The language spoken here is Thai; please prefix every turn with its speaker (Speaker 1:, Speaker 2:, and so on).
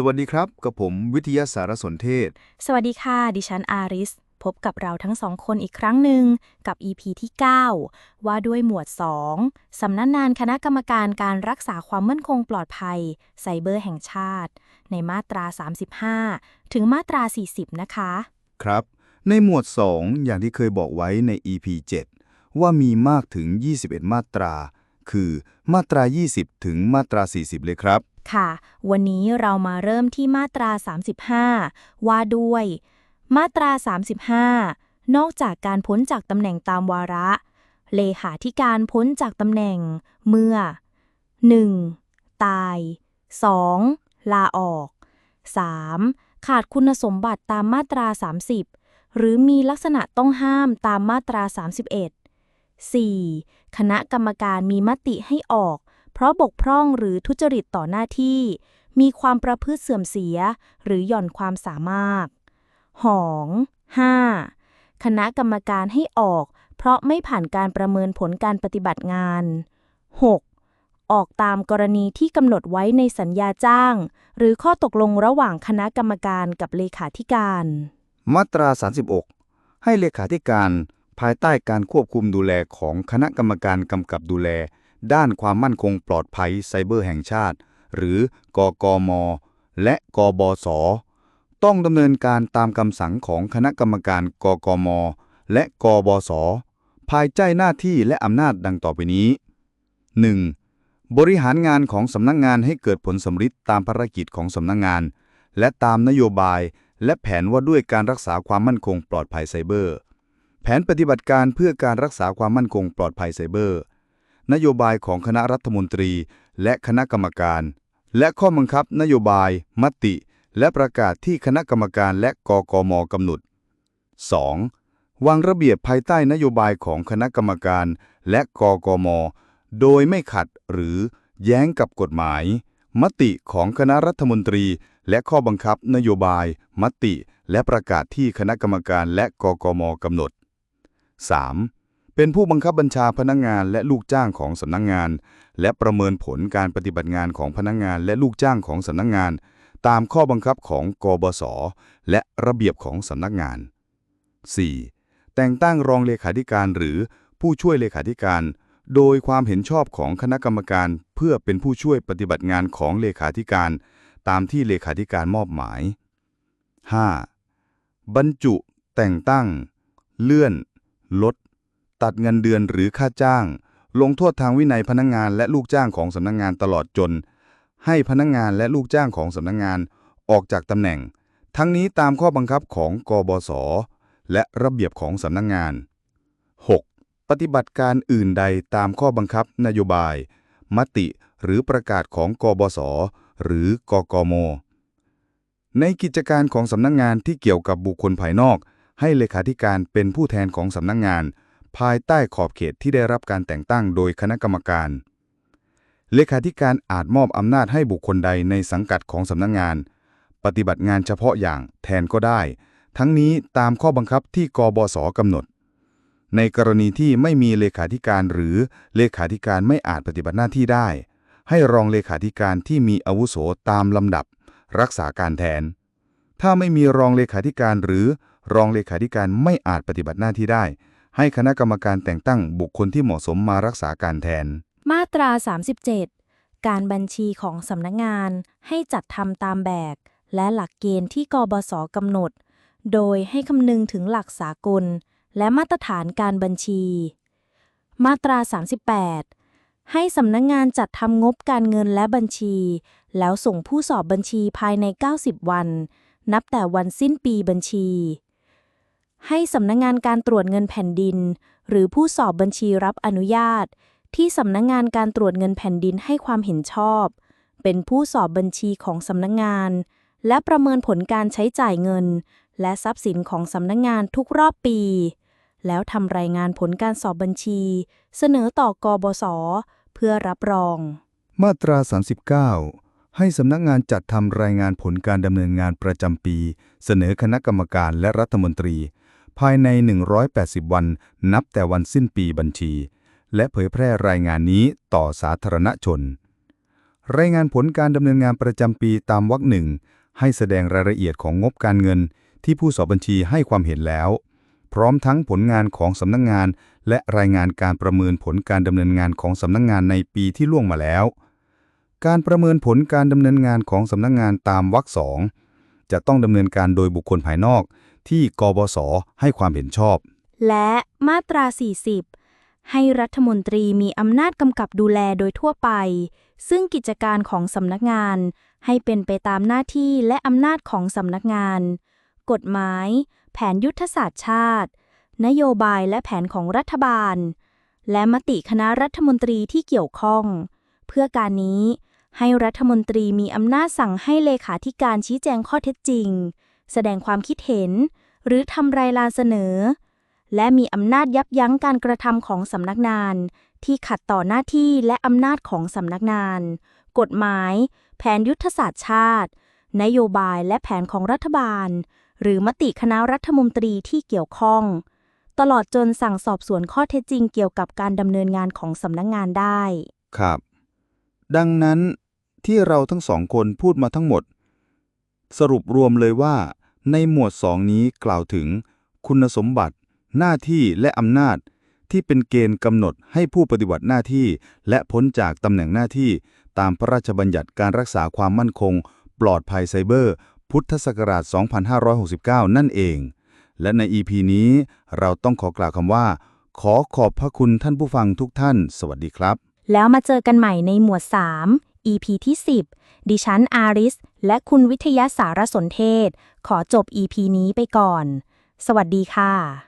Speaker 1: สวัสดีครับ กับผมวิทยาสารสนเทศ
Speaker 2: สวัสดีค่ะ ดิฉันอาริส พบกับเราทั้งสองคนอีกครั้งหนึ่งกับ EP ที่ 9 ว่าด้วยหมวด 2 สำนักงานคณะกรรมการการรักษาความมั่นคงปลอดภัย ไซเบอร์แห่งชาติ ในมาตรา 35 ถึงมาตรา 40 นะคะ
Speaker 1: ครับ ในหมวด 2 อย่างที่เคยบอกไว้ใน EP 7 ว่ามีมากถึง 21 มาตรา คือมาตรา 20 ถึงมาตรา 40 เลยครับ
Speaker 2: ค่ะ วันนี้เรามาเริ่มที่มาตรา 35 ว่าด้วย มาตรา 35 นอกจากการพ้นจากตำแหน่งตามวาระ เลขาธิการพ้นจากตำแหน่ง เมื่อ 1. ตาย 2. ลาออก 3. ขาดคุณสมบัติตามมาตรา 30 หรือมีลักษณะต้องห้ามตามมาตรา 31 4. คณะกรรมการมีมติให้ออก เพราะบกพร่องหรือทุจริตต่อหน้าที่ มีความประพฤติเสื่อมเสีย หรือหย่อนความสามารถหอง 5. คณะกรรมการให้ออก เพราะไม่ผ่านการประเมินผลการปฏิบัติงาน 6. ออกตามกรณีที่กำหนดไว้ในสัญญาจ้าง หรือข้อตกลงระหว่างคณะกรรมการกับเลขาธิการ
Speaker 1: มาตรา 36 ให้เลขาธิการ ภายใต้การควบคุมดูแลของคณะกรรมการกำกับดูแล ด้านความมั่นคงปลอดภัยไซเบอร์แห่งชาติ หรือกกม และกบส ต้องดำเนินการตามคำสั่งของคณะกรรมการกกม และกบส ภายใต้หน้าที่และอำนาจดังต่อไปนี้ 1. บริหารงานของสำนักงงานให้เกิดผลสำฤทธิ์ตามภารกิจของสำนักงงาน และตามนโยบายและแผนว่าด้วยการรักษาความมั่นคงปลอดภัยไซเบอร์ ผนปฏิบัติการเพื่อการรักษาความมั่นคงปลอดภัยไซเบอร์ นโยบายของคณะรัฐมนตรีและคณะกรรมการ และข้อบังคับนโยบาย มติ และประกาศที่คณะกรรมการและกกมกำหนด 2. วางระเบียบภายใต้นโยบายของคณะกรรมการและกกม โดยไม่ขัดหรือแย้งกับกฎหมาย มติของคณะรัฐมนตรี และข้อบังคับนโยบาย มติ และประกาศที่คณะกรรมการและกกมกำหนด 3. เป็นผู้บังคับบัญชาพนักงงานและลูกจ้างของสำนักงงาน และประเมินผลการปฏิบัติงานของพนักงงานและลูกจ้างของสำนักงงาน ตามข้อบังคับของกบสและระเบียบของสำนักงาน 4. แต่งตั้งรองเลขาธิการหรือผู้ช่วยเลขาธิการ โดยความเห็นชอบของคณะกรรมการ เพื่อเป็นผู้ช่วยปฏิบัติงานของเลขาธิการ ตามที่เลขาธิการมอบหมาย 5. บรรจุ แต่งตั้ง เลื่อน ลด ตัดเงินเดือนหรือค่าจ้าง ลงโทษทางวินัยพนักงงานและลูกจ้างของสำนักงงานตลอดจน ให้พนักงงานและลูกจ้างของสำนักงงานออกจากตำแหน่ง ทั้งนี้ตามข้อบังคับของกบสและระเบียบของสำนักงงาน 6. ปฏิบัติการอื่นใดตามข้อบังคับนโยบาย มติหรือประกาศของกบสหรือกกมในกิจการของสำนักงงานที่เกี่ยวกับบุคคลภายนอก ให้เลขาธิการเป็นผู้แทนของสำนักงงาน ภายใต้ขอบเขตที่ได้รับการแต่งตั้งโดยคณะกรรมการ เลขาธิการอาจมอบอำนาจให้บุคคลใดในสังกัดของสำนักงงาน ปฏิบัติงานเฉพาะอย่างแทนก็ได้ ทั้งนี้ตามข้อบังคับที่กบสกำหนด ในกรณีที่ไม่มีเลขาธิการหรือเลขาธิการไม่อาจปฏิบัติหน้าที่ได้ ให้รองเลขาธิการที่มีอาวุโสตามลำดับ รักษาการแทนถ้าไม่มีรองเลขาธิการหรือ รองเลขาธิการไม่อาจปฏิบัติหน้าที่ได้ ให้คณะกรรมการแต่งตั้งบุคคลที่เหมาะสมมารักษาการแทน
Speaker 2: มาตรา 37 การบัญชีของสำนักงานให้จัดทำตามแบบ และหลักเกณฑ์ที่กบสกำหนด โดยให้คำนึงถึงหลักสากล และมาตรฐานการบัญชี มาตรา 38ให้สำนักงานจัดทำงบการเงินและบัญชี แล้วส่งผู้สอบบัญชีภายใน 90 วัน นับแต่วันสิ้นปีบัญชี ให้สำนักงานการตรวจเงินแผ่นดิน หรือผู้สอบบัญชีรับอนุญาต ที่สำนักงานการตรวจเงินแผ่นดินให้ความเห็นชอบ เป็นผู้สอบบัญชีของสำนักงาน และประเมินผลการใช้จ่ายเงิน และทรัพย์สินของสำนักงานทุกรอบปี แล้วทำรายงานผลการสอบบัญชี เสนอต่อกบสเพื่อรับรอง
Speaker 1: มาตรา 39ให้สำนักงานจัดทำรายงานผลการดำเนินงานประจำปี เสนอคณะกรรมการและรัฐมนตรี ภายใน 180 วัน นับแต่วันสิ้นปีบัญชี และเผยแพร่รายงานนี้ต่อสาธารณชน รายงานผลการดำเนินงานประจำปีตามวรรคหนึ่งให้แสดงรายละเอียดของงบการเงิน ที่ผู้สอบบัญชีให้ความเห็นแล้ว พร้อมทั้งผลงานของสำนักงงาน และรายงานการประเมินผลการดำเนินงานของสำนักงงานในปีที่ล่วงมาแล้ว การประเมินผลการดำเนินงานของสำนักงงานตามวรรคสองจะต้องดำเนินการโดยบุคคลภายนอก ที่กบสให้ความเห็นชอบ
Speaker 2: และมาตรา 40 ให้รัฐมนตรีมีอำนาจกำกับดูแลโดยทั่วไป ซึ่งกิจการของสำนักงาน ให้เป็นไปตามหน้าที่และอำนาจของสำนักงาน กฎหมาย แผนยุทธศาสตร์ชาติ นโยบายและแผนของรัฐบาล และมติคณะรัฐมนตรีที่เกี่ยวข้อง เพื่อการนี้ให้รัฐมนตรีมีอำนาจสั่งให้เลขาธิการชี้แจงข้อเท็จจริง แสดงความคิดเห็น หรือทำรายลานเสนอ และมีอำนาจยับยั้งการกระทำของสำนักงาน ที่ขัดต่อหน้าที่และอำนาจของสำนักงาน กฎหมาย แผนยุทธศาสตร์ชาติ นโยบายและแผนของรัฐบาล หรือมติคณะรัฐมนตรีที่เกี่ยวข้อง ตลอดจนสั่งสอบสวนข้อเท็จจริงเกี่ยวกับการดำเนินงานของสำนักงานได้
Speaker 1: ครับ ดังนั้นที่เราทั้งสองคนพูดมาทั้งหมด สรุปรวมเลยว่า ในหมวดสองนี้กล่าวถึง คุณสมบัติ หน้าที่และอำนาจ ที่เป็นเกณฑ์กำหนดให้ผู้ปฏิบัติหน้าที่ และพ้นจากตำแหน่งหน้าที่ ตามพระราชบัญญัติการรักษาความมั่นคง ปลอดภัยไซเบอร์ พุทธศักราช 2569 นั่นเอง และใน EP นี้เราต้องขอกล่าวคำว่า ขอขอบพระคุณท่านผู้ฟังทุกท่าน สวัสดีครับ
Speaker 2: แล้วมาเจอกันใหม่ในหมวด 3 EP ที่ 10 ดิฉันอาริส และคุณวิทยาสารสนเทศ ขอจบ EP นี้ไปก่อน สวัสดีค่ะ